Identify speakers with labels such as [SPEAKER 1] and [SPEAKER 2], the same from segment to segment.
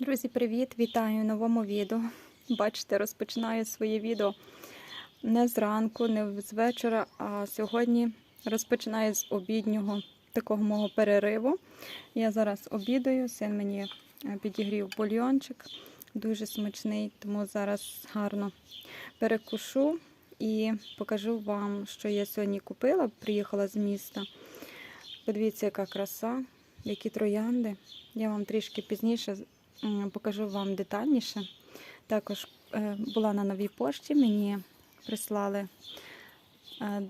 [SPEAKER 1] Друзі, привіт! Вітаю в новому відео. Бачите, розпочинаю своє відео не зранку, не з вечора, а сьогодні розпочинаю з обіднього такого мого перериву. Я зараз обідаю, син мені е, підігрів бульйончик, дуже смачний, тому зараз гарно перекушу і покажу вам, що я сьогодні купила. Приїхала з міста. Подивіться, яка краса, які троянди. Я вам трішки пізніше покажу вам детальніше. Також е, була на новій пошті, мені прислали е,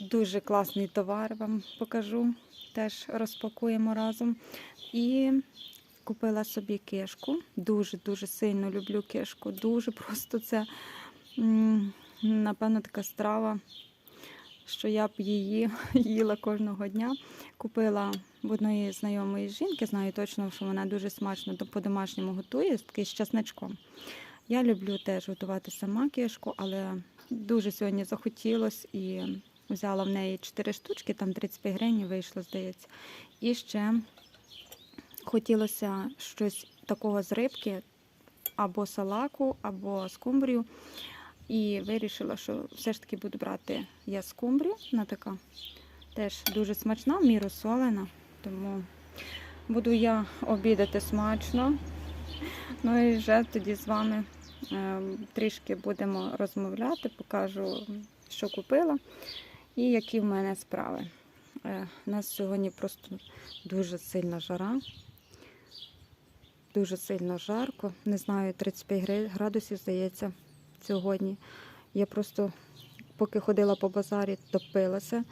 [SPEAKER 1] дуже класний товар, вам покажу. Теж розпакуємо разом. І купила собі кишку. Дуже-дуже сильно люблю кишку. Дуже просто це, напевно, така страва, що я б її їла кожного дня. Купила в одної знайомої жінки, знаю точно, що вона дуже смачно по-домашньому готує, такий з часничком. Я люблю теж готувати сама кишку, але дуже сьогодні захотілось і взяла в неї 4 штучки, там 35 гривень вийшло, здається. І ще хотілося щось такого з рибки, або салаку, або скумбрію. І вирішила, що все ж таки буду брати я скумбрію, вона така теж дуже смачна, міру солена. Тому буду я обідати смачно. Ну і вже тоді з вами е, трішки будемо розмовляти, покажу, що купила і які в мене справи. Е, у нас сьогодні просто дуже сильна жара. Дуже сильно жарко. Не знаю, 35 градусів, здається, сьогодні. Я просто, поки ходила по базарі, топилася.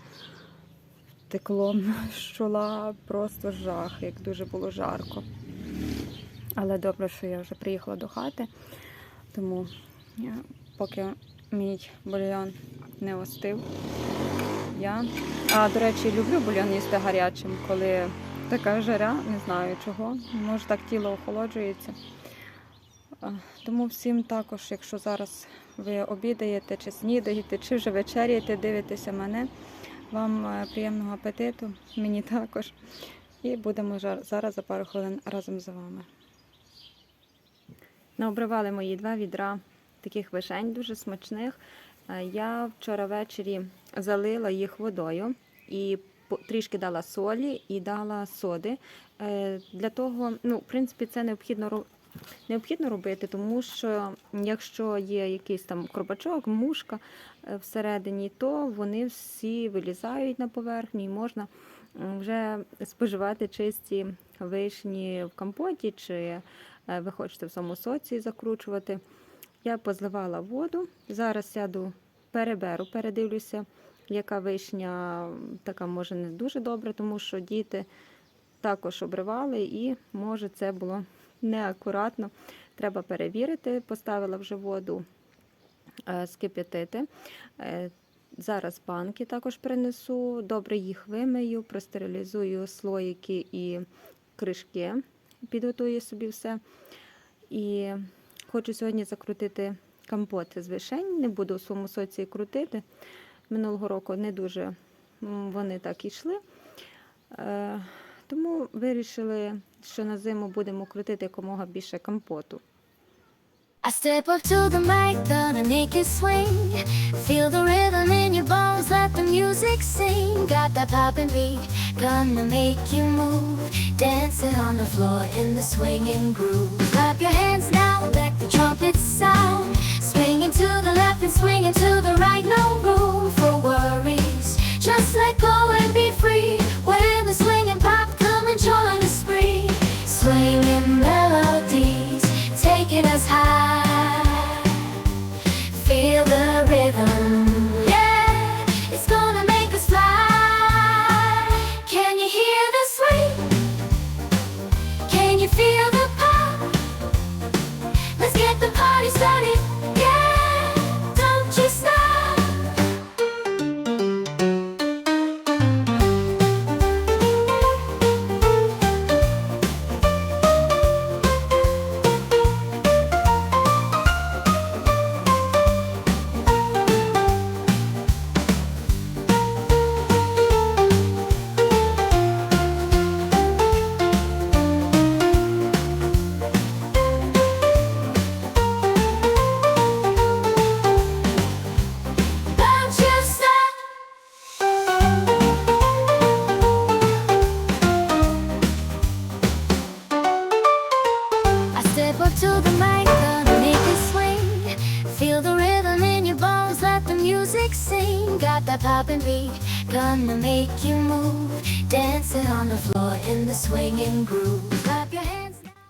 [SPEAKER 1] Текло з чола просто жах, як дуже було жарко. Але добре, що я вже приїхала до хати, тому я, поки мій бульйон не остив, я. А, до речі, люблю бульйон їсти гарячим, коли така жаря, не знаю чого. Може так тіло охолоджується. Тому всім також, якщо зараз ви обідаєте, чи снідаєте, чи вже вечеряєте, дивитеся мене, вам е, приємного апетиту, мені також. І будемо зараз за пару хвилин разом з вами. Наобривали мої два відра таких вишень дуже смачних. Е, Я вчора ввечері залила їх водою і трішки дала солі і дала соди. Е, Для того, ну, в принципі, це необхідно ро- необхідно робити, тому що якщо є якийсь там кробачок, мушка е, всередині, то вони всі вилізають на поверхню і можна вже споживати чисті вишні в компоті, чи е, ви хочете в самому соці закручувати. Я позливала воду. Зараз сяду, переберу, передивлюся, яка вишня така може не дуже добра, тому що діти також обривали, і може це було неакуратно. Треба перевірити. Поставила вже воду е, скип'ятити. Е, Зараз банки також принесу, добре їх вимию, простерилізую слоїки і кришки, підготую собі все. І хочу сьогодні закрутити компот з вишень. Не буду у своєму соці крутити. Минулого року не дуже вони так йшли. Е, Тому вирішили, що на зиму будемо крутити якомога більше компоту.
[SPEAKER 2] I step up to the mic, gonna make it swing. Feel the rhythm in your bones, let the music sing. Got that poppin' beat, gonna make you move. Dancing on the floor in the swinging groove. Clap your hands now, let the trumpets sound. Swinging to the left and swinging to the right, no room for worries. Just let go and be free.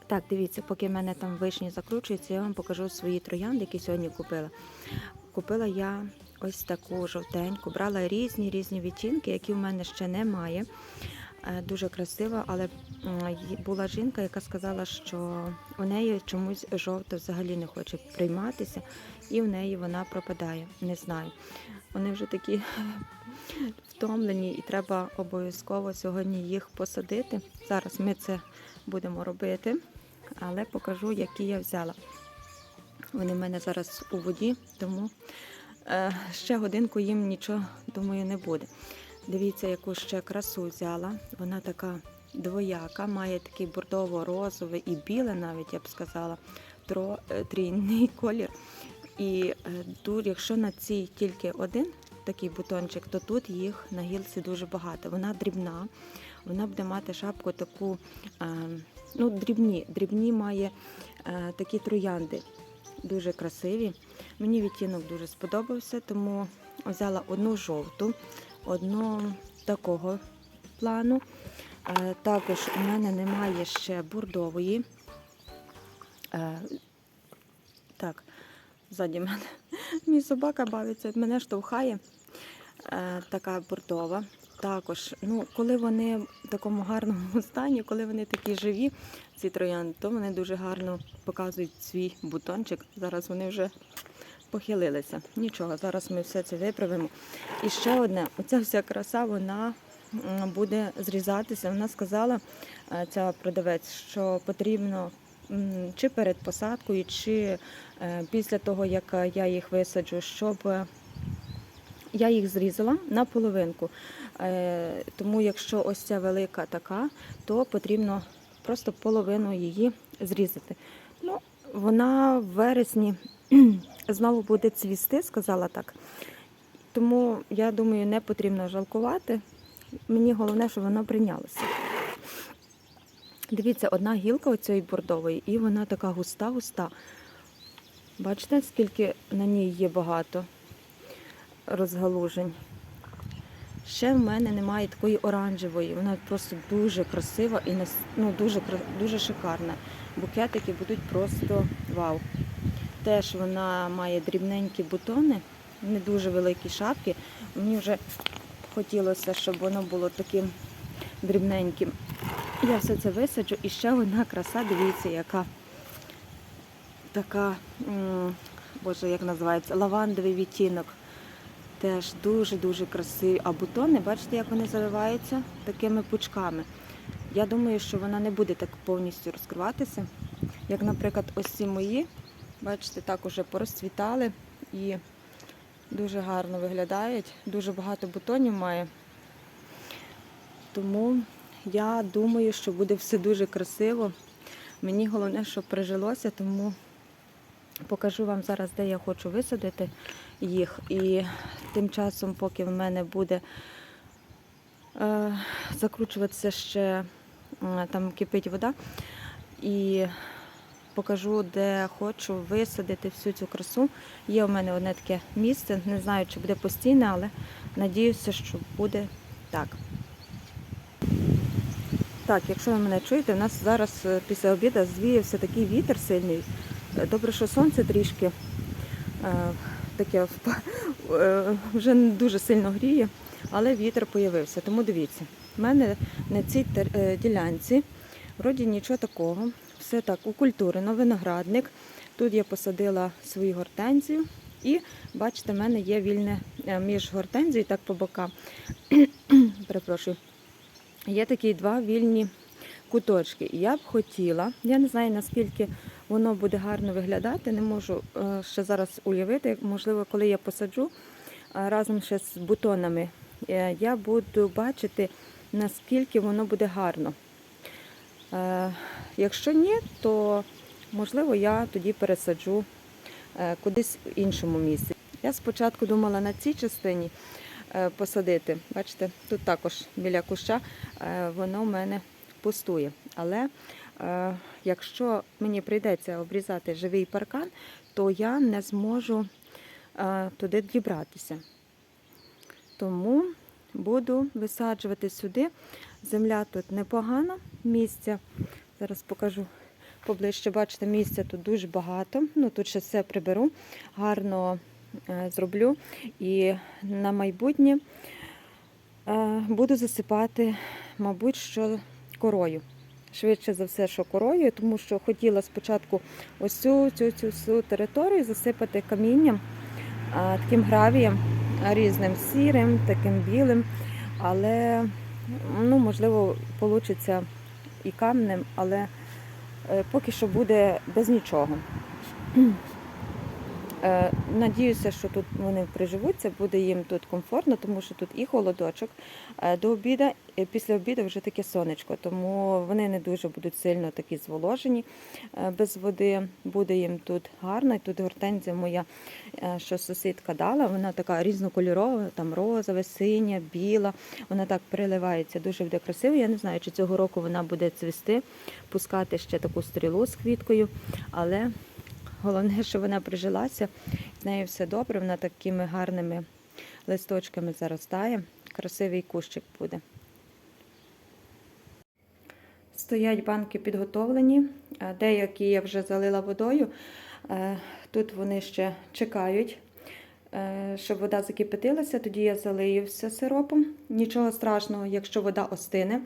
[SPEAKER 1] Так, дивіться, поки в мене там вишні закручуються, я вам покажу свої троянди, які сьогодні купила. Купила я ось таку жовтеньку, брала різні різні відтінки, які в мене ще немає. Е, Дуже красива, але була жінка, яка сказала, що у неї чомусь жовто взагалі не хоче прийматися, і в неї вона пропадає. Не знаю. Вони вже такі втомлені, і треба обов'язково сьогодні їх посадити. Зараз ми це будемо робити, але покажу, які я взяла. Вони в мене зараз у воді, тому е, ще годинку їм нічого, думаю, не буде. Дивіться, яку ще красу взяла. Вона така двояка, має такий бордово-розовий і біле, навіть я б сказала, е, трійний колір. І е, якщо на цій тільки один такий бутончик, то тут їх на гілці дуже багато. Вона дрібна, вона буде мати шапку таку, е, ну, дрібні, дрібні має е, такі троянди, дуже красиві. Мені відтінок дуже сподобався, тому взяла одну жовту, одну такого плану. Е, Також у мене немає ще бордової. Е, Так, ззаді мене мій собака бавиться, мене штовхає. Е, Така бордова. Також, ну, коли вони в такому гарному стані, коли вони такі живі, ці троянди, то вони дуже гарно показують свій бутончик. Зараз вони вже похилилися. Нічого, зараз ми все це виправимо. І ще одне, оця вся краса, вона буде зрізатися. Вона сказала, е, ця продавець, що потрібно чи перед посадкою, чи е, після того, як е, я їх висаджу, щоб е, я їх зрізала на половинку. Тому якщо ось ця велика така, то потрібно просто половину її зрізати. Ну, вона в вересні знову буде цвісти, сказала так. Тому я думаю, не потрібно жалкувати. Мені головне, щоб воно прийнялося. Дивіться, одна гілка оцієї бордової, і вона така густа-густа. Бачите, скільки на ній є багато розгалужень. Ще в мене немає такої оранжевої. Вона просто дуже красива і ну, дуже, дуже шикарна. Букетики будуть просто вау. Теж вона має дрібненькі бутони, не дуже великі шапки. Мені вже хотілося, щоб воно було таким дрібненьким. Я все це висаджу. І ще одна краса, дивіться, яка така, боже, як називається, лавандовий відтінок. Теж дуже-дуже красиві. А бутони, бачите, як вони заливаються такими пучками. Я думаю, що вона не буде так повністю розкриватися. Як, наприклад, ось ці мої, бачите, так уже порозцвітали і дуже гарно виглядають. Дуже багато бутонів має. Тому я думаю, що буде все дуже красиво. Мені головне, щоб прижилося, тому покажу вам зараз, де я хочу висадити їх. І тим часом, поки в мене буде е, закручуватися ще, е, там кипить вода, і покажу, де хочу висадити всю цю красу. Є у мене одне таке місце, не знаю, чи буде постійне, але надіюся, що буде так. Так, якщо ви мене чуєте, у нас зараз е, після обіду звіявся такий вітер сильний. Е, Добре, що сонце трішки е, таке вже не дуже сильно гріє, але вітер появився. Тому дивіться, в мене на цій ділянці вроді нічого такого. Все так укультурено, виноградник. Тут я посадила свою гортензію. І бачите, в мене є вільне між гортензією, так по бокам. Перепрошую. Є такі два вільні куточки. Я б хотіла, я не знаю наскільки воно буде гарно виглядати, не можу е, ще зараз уявити. Можливо, коли я посаджу е, разом ще з бутонами, е, я буду бачити, наскільки воно буде гарно. Якщо ні, то можливо я тоді пересаджу кудись в іншому місці. Я спочатку думала на цій частині посадити. Бачите, тут також біля куща е, воно в мене пустує. Але е, якщо мені прийдеться обрізати живий паркан, то я не зможу е, туди дібратися. Тому буду висаджувати сюди. Земля тут непогана, місця. Зараз покажу поближче. Бачите, місця тут дуже багато. Ну тут ще все приберу, гарно е, зроблю. І на майбутнє е, буду засипати, мабуть, що корою. Швидше за все, що корою, тому що хотіла спочатку ось цю, цю, цю, територію засипати камінням, таким гравієм різним сірим, таким білим. Але ну, можливо вийде і камнем, але е, поки що буде без нічого. Е, Надіюся, що тут вони приживуться, буде їм тут комфортно, тому що тут і холодочок е, до обіду, і після обіду вже таке сонечко, тому вони не дуже будуть сильно такі зволожені е, без води. Буде їм тут гарно. І тут гортензія моя, що сусідка дала, вона така різнокольорова, там розова, синя, біла. Вона так переливається, дуже буде красиво. Я не знаю, чи цього року вона буде цвісти, пускати ще таку стрілу з квіткою, але Головне, що вона прижилася, з нею все добре, вона такими гарними листочками заростає. Красивий кущик буде. Стоять банки підготовлені, е, деякі я вже залила водою. Е, Тут вони ще чекають, е, щоб вода закипятилася, тоді я залию все сиропом. Нічого страшного, якщо вода остине.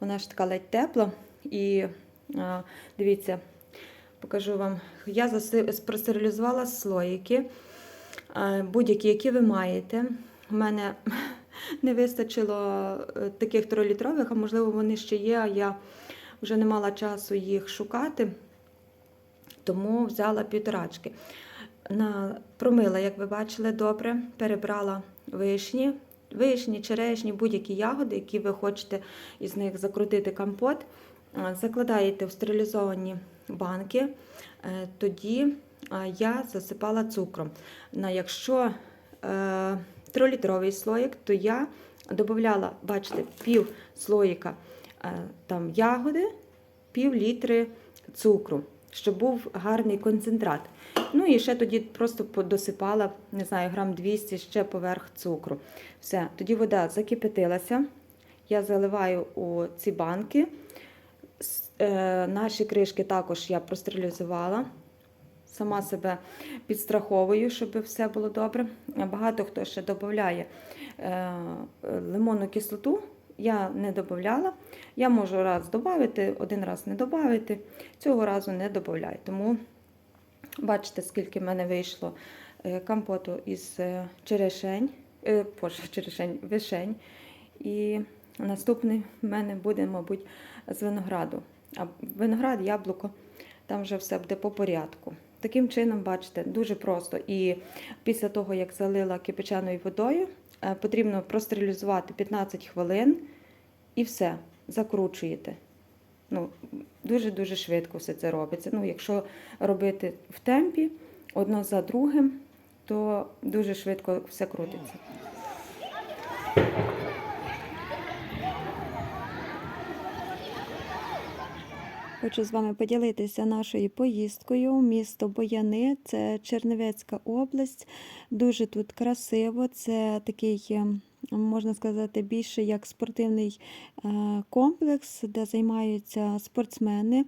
[SPEAKER 1] Вона ж така ледь тепла. І дивіться, покажу вам. Я простерилізувала слоїки, е, будь-які, які ви маєте. У мене не вистачило е, таких трилітрових, а можливо вони ще є, а я вже не мала часу їх шукати, тому взяла півторачки. На, промила, як ви бачили, добре, перебрала вишні, вишні, черешні, будь-які ягоди, які ви хочете із них закрутити компот. Е, Закладаєте в стерилізовані банки, е, тоді е, я засипала цукром. На якщо е, трилітровий слоїк, то я додавала, бачите, пів слоїка е, там ягоди, пів літри цукру, щоб був гарний концентрат. Ну і ще тоді просто досипала, не знаю, грам 200 ще поверх цукру. Все, тоді вода закипятилася. Я заливаю у ці банки. Е, Наші кришки також я простерилізувала. Сама себе підстраховую, щоб все було добре. Багато хто ще додає е, лимонну кислоту. Я не додавала. Я можу раз додати, один раз не додати. Цього разу не додаю. Тому бачите, скільки в мене вийшло е, компоту із черешень, черешень, вишень. І наступний в мене буде, мабуть, з винограду. А виноград, яблуко, там вже все буде по порядку. Таким чином, бачите, дуже просто. І після того, як залила кипячаною водою, е, потрібно простерилізувати 15 хвилин і все, закручуєте. Ну, дуже-дуже швидко все це робиться. Ну, якщо робити в темпі, одно за другим, то дуже швидко все крутиться. Хочу з вами поділитися нашою поїздкою місто Бояни, це Чернівецька область. Дуже тут красиво. Це такий, е, можна сказати, більше як спортивний е, комплекс, де займаються спортсмени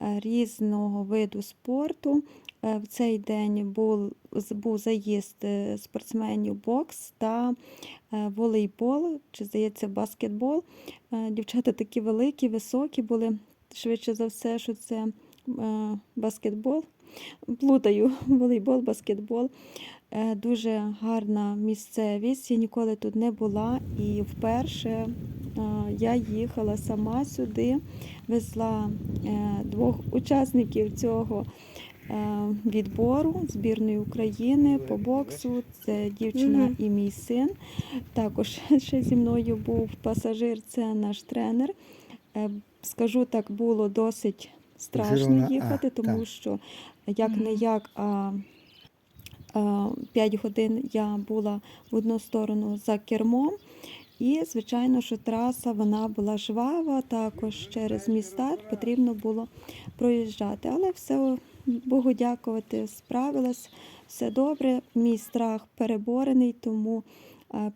[SPEAKER 1] е, різного виду спорту. В цей день був, був заїзд спортсменів бокс та волейбол, чи здається, баскетбол. Дівчата такі великі, високі були швидше за все, що це е, баскетбол. Плутаю волейбол, баскетбол. Е, дуже гарна місцевість. Я ніколи тут не була. І вперше е, я їхала сама сюди, везла двох учасників цього відбору збірної України по боксу. Це дівчина і мій син. Також ще зі мною був пасажир, це наш тренер. Скажу так, було досить страшно їхати, тому що як не як, а, а 5 годин я була в одну сторону за кермом. І, звичайно, що траса вона була жвава, також через міста потрібно було проїжджати. Але все Богу дякувати, справилась, все добре. Мій страх переборений, тому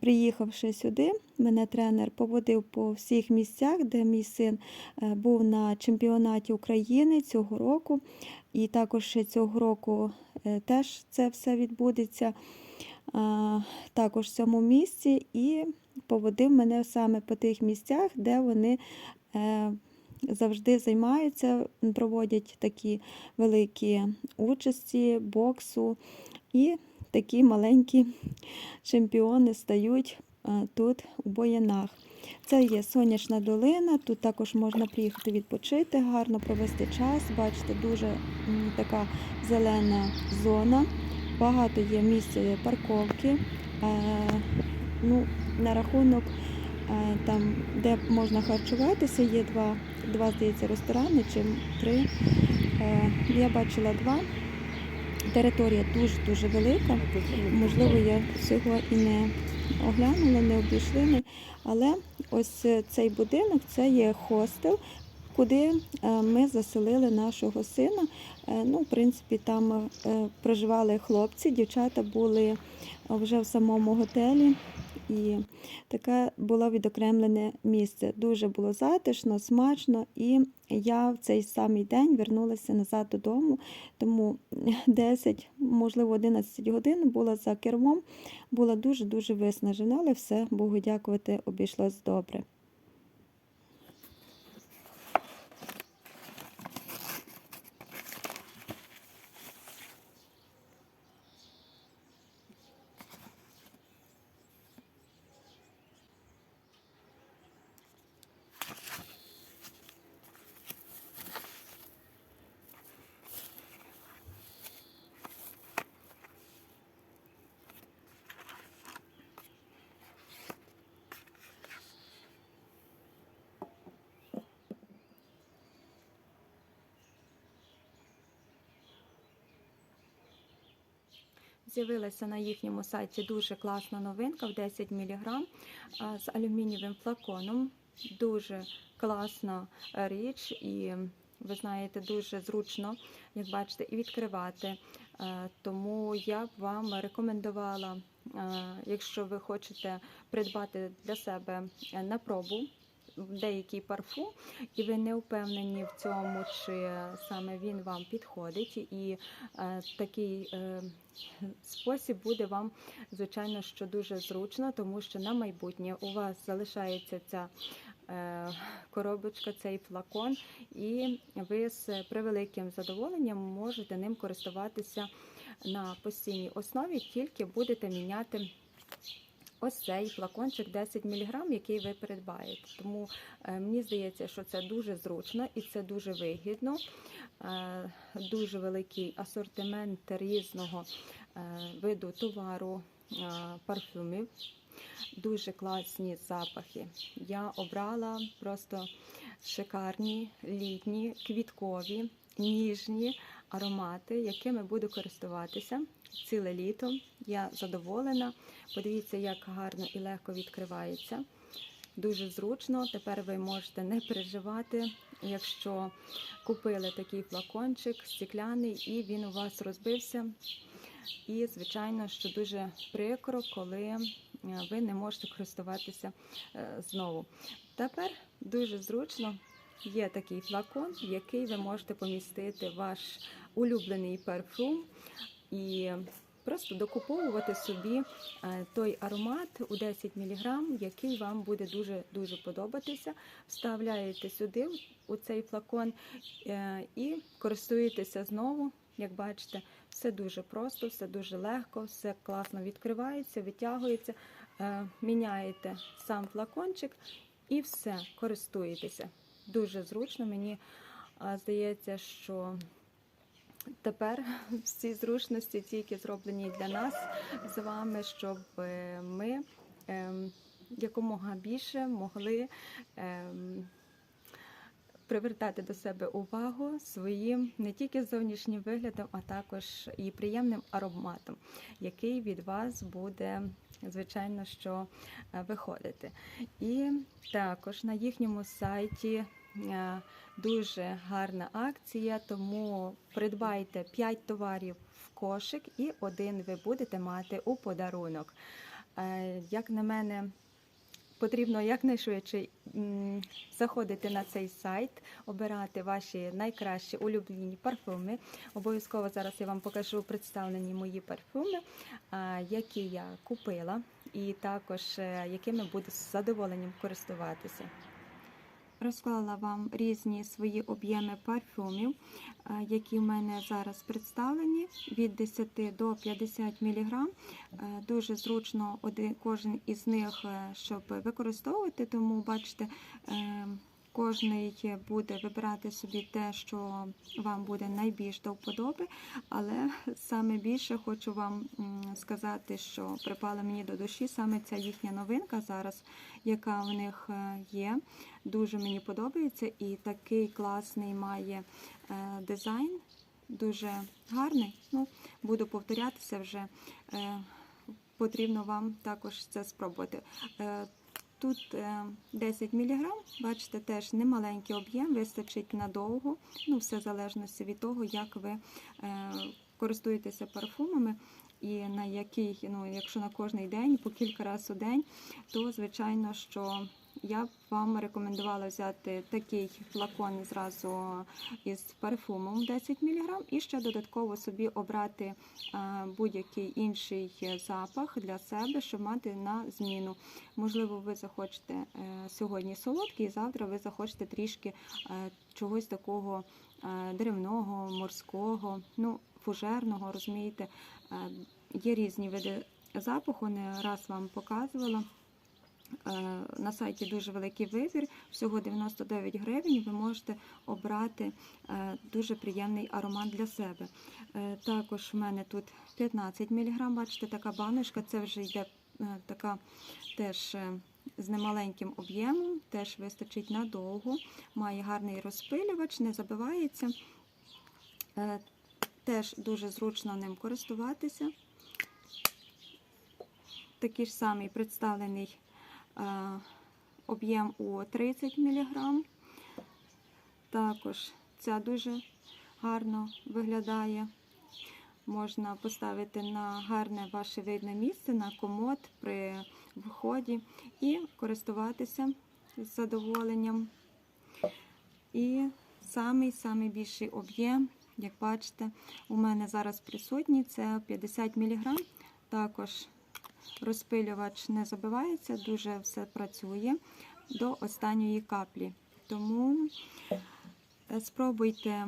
[SPEAKER 1] приїхавши сюди, мене тренер поводив по всіх місцях, де мій син е, був на чемпіонаті України цього року. І також цього року е, теж це все відбудеться також в цьому місці і поводив мене саме по тих місцях, де вони е, завжди займаються, проводять такі великі участі, боксу, і такі маленькі чемпіони стають е, тут у Боянах. Це є сонячна долина, тут також можна приїхати відпочити, гарно провести час. Бачите, дуже така зелена зона. Багато є місць парковки. Е, ну, на рахунок е, там, де можна харчуватися, є два, два здається, ресторани чи три. Я бачила два. Територія дуже-дуже велика. Можливо, я всього і не оглянула, не обійшли. Але ось цей будинок це є хостел, куди е, ми заселили нашого сина. Е, Ну, в принципі, там е, проживали хлопці, дівчата були вже в самому готелі. І таке було відокремлене місце. Дуже було затишно, смачно, і я в цей самий день вернулася назад додому. Тому 10, можливо, 11 годин була за кермом, була дуже-дуже виснажена, але все, Богу дякувати, обійшлось добре. З'явилася на їхньому сайті дуже класна новинка в 10 мг з алюмінієвим флаконом. Дуже класна річ, і ви знаєте, дуже зручно, як бачите, і відкривати. Е, Тому я б вам рекомендувала, е, якщо ви хочете придбати для себе е, на пробу деякий парфум, і ви не впевнені в цьому, чи саме він вам підходить, і е, такий е, спосіб буде вам, звичайно, що дуже зручно, тому що на майбутнє у вас залишається ця е, коробочка, цей флакон, і ви з превеликим задоволенням можете ним користуватися на постійній основі, тільки будете міняти. Ось цей флакончик 10 мг, який ви придбаєте. Тому е, мені здається, що це дуже зручно і це дуже вигідно. Е, дуже великий асортимент різного е, виду товару, парфюмів. Дуже класні запахи. Я обрала просто шикарні, літні, квіткові, ніжні аромати, якими буду користуватися ціле літо. Я задоволена. Подивіться, як гарно і легко відкривається. Дуже зручно. Тепер ви можете не переживати, якщо купили такий флакончик стікляний і він у вас розбився. І, звичайно, що дуже прикро, коли е, ви не можете користуватися е, знову. Тепер дуже зручно є такий флакон, в який ви можете помістити ваш улюблений парфум і просто докуповувати собі е, той аромат у 10 мг, який вам буде дуже дуже подобатися. Вставляєте сюди у цей флакон е, і користуєтеся знову. Як бачите, все дуже просто, все дуже легко, все класно відкривається, витягується, е, міняєте сам флакончик і все, користуєтеся. Дуже зручно. Мені здається, що тепер всі зручності тільки зроблені для нас з вами, щоб е, ми ем, якомога більше могли. Ем, привертати до себе увагу своїм не тільки зовнішнім виглядом, а також і приємним ароматом, який від вас буде звичайно, що е, виходити. І також на їхньому сайті е, дуже гарна акція, тому придбайте 5 товарів в кошик і один ви будете мати у подарунок. Е, Як на мене, потрібно якнайшвидше заходити на цей сайт, обирати ваші найкращі улюблені парфуми. Обов'язково зараз я вам покажу представлені мої парфуми, які я купила, і також е, якими буду з задоволенням користуватися. Розклала вам різні свої об'єми парфумів, е, які в мене зараз представлені від 10 до 50 мг. Дуже зручно кожен із них, е, щоб використовувати, тому бачите, е, кожний буде вибирати собі те, що вам буде найбільш до вподоби. Але саме більше хочу вам сказати, що припала мені до душі саме ця їхня новинка зараз, яка в них е, є. Дуже мені подобається і такий класний має е, дизайн, дуже гарний. Ну, буду повторятися вже. Е, Потрібно вам також це спробувати. Е, Тут е, 10 мг, бачите, теж немаленький об'єм, вистачить надовго. Ну, все в залежності від того, як ви е, користуєтеся парфумами. І на який, ну, якщо на кожний день, по кілька разів у день, то звичайно, що я б вам рекомендувала взяти такий флакон зразу із парфумом 10 мг і ще додатково собі обрати е, будь-який інший запах для себе, щоб мати на зміну. Можливо, ви захочете е, сьогодні солодкий, завтра ви захочете трішки е, чогось такого деревного, морського, ну, фужерного, розумієте. Є різні види запаху, не раз вам показувала. Е, На сайті дуже великий вибір, всього 99 гривень. Ви можете обрати е, дуже приємний аромат для себе. Е, Також в мене тут 15 мг, бачите, така баночка, це вже йде така теж з немаленьким об'ємом, теж вистачить надовго, має гарний розпилювач, не забивається. Теж дуже зручно ним користуватися. Такий ж самий представлений об'єм у 30 мг. Також ця дуже гарно виглядає. Можна поставити на гарне ваше видне місце, на комод при вході і користуватися з задоволенням. І самий самий більший об'єм, як бачите, у мене зараз присутній, це 50 мг. Також розпилювач не забивається, дуже все працює до останньої каплі. Тому е, спробуйте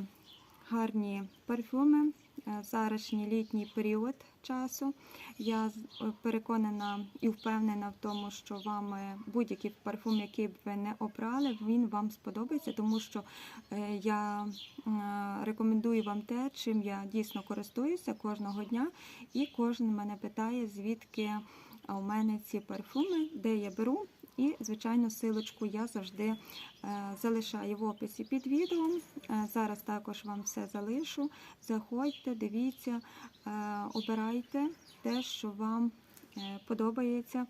[SPEAKER 1] гарні парфюми. Е, Зарашній літній період часу. Я е, переконана і впевнена в тому, що вам будь-який парфум, який б ви не обрали, він вам сподобається, тому що е, я рекомендую вам те, чим я дійсно користуюся кожного дня, і кожен мене питає, звідки у мене ці парфуми, де я беру. І, звичайно, силочку я завжди е, залишаю в описі під відео. Е, зараз також вам все залишу. Заходьте, дивіться, е, обирайте те, що вам подобається,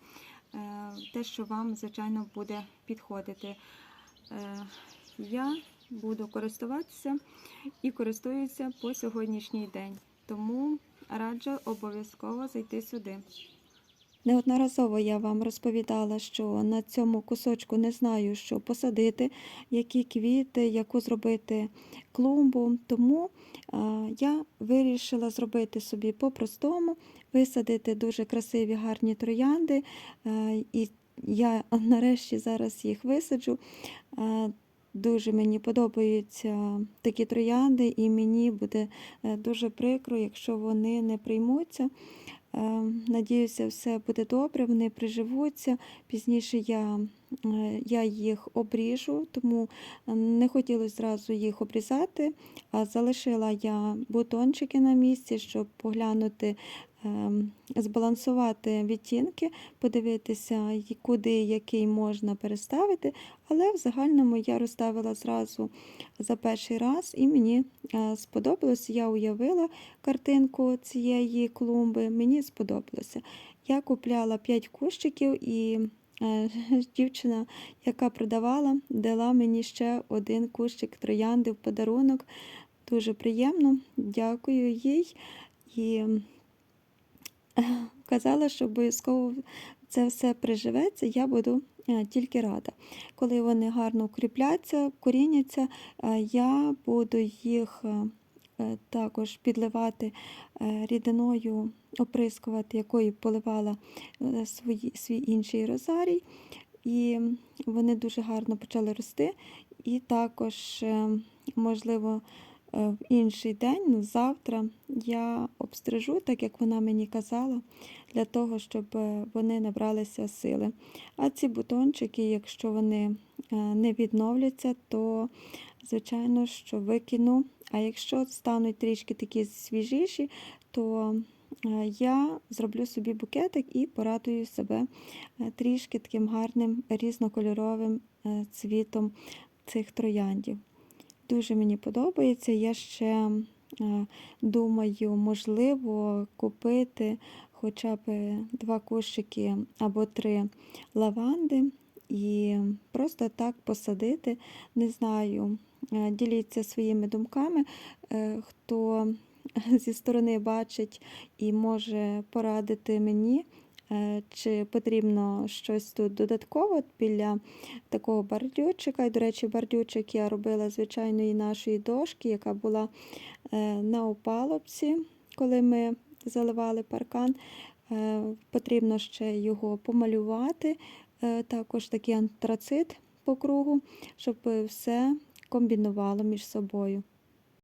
[SPEAKER 1] те, що вам, звичайно, буде підходити. Я буду користуватися і користуюся по сьогоднішній день. Тому раджу обов'язково зайти сюди. Неодноразово я вам розповідала, що на цьому кусочку не знаю, що посадити, які квіти, яку зробити клумбу. Тому я вирішила зробити собі по-простому, висадити дуже красиві гарні троянди. І я нарешті зараз їх висаджу. Дуже мені подобаються такі троянди, і мені буде е, дуже прикро, якщо вони не приймуться. Е, Надіюся, все буде добре, вони приживуться. Пізніше я, е, я їх обріжу, тому е, не хотілося зразу їх обрізати, а залишила я бутончики на місці, щоб поглянути, збалансувати відтінки, подивитися, куди який можна переставити. Але в загальному я розставила зразу за перший раз, і мені е, сподобалось. Я уявила картинку цієї клумби, мені сподобалося. Я купляла 5 кущиків і е, дівчина, яка продавала, дала мені ще один кущик троянди в подарунок. Дуже приємно, дякую їй. І казала, що обов'язково це все приживеться, я буду е, тільки рада. Коли вони гарно укріпляться, коріняться, е, я буду їх е, також підливати рідиною, оприскувати, якою поливала свої, свій інший розарій. І вони дуже гарно почали рости. І також, можливо, в інший день, завтра, я обстрижу, так як вона мені казала, для того, щоб е, вони набралися сили. А ці бутончики, якщо вони е, не відновляться, то звичайно, що викину. А якщо стануть трішки такі свіжіші, то е, я зроблю собі букетик і порадую себе е, трішки таким гарним різнокольоровим е, цвітом цих трояндів. Дуже мені подобається. Я ще е, думаю, можливо, купити хоча б два кущики або три лаванди і просто так посадити. Не знаю, е, діліться своїми думками, е, хто зі сторони бачить і може порадити мені. Е, Чи потрібно щось тут додатково біля такого бордюрчика? І, до речі, бордюрчик я робила звичайної нашої дошки, яка була е, на опалубці, коли ми заливали паркан. Е, Потрібно ще його помалювати, також такий антрацит по кругу, щоб все комбінувало між собою.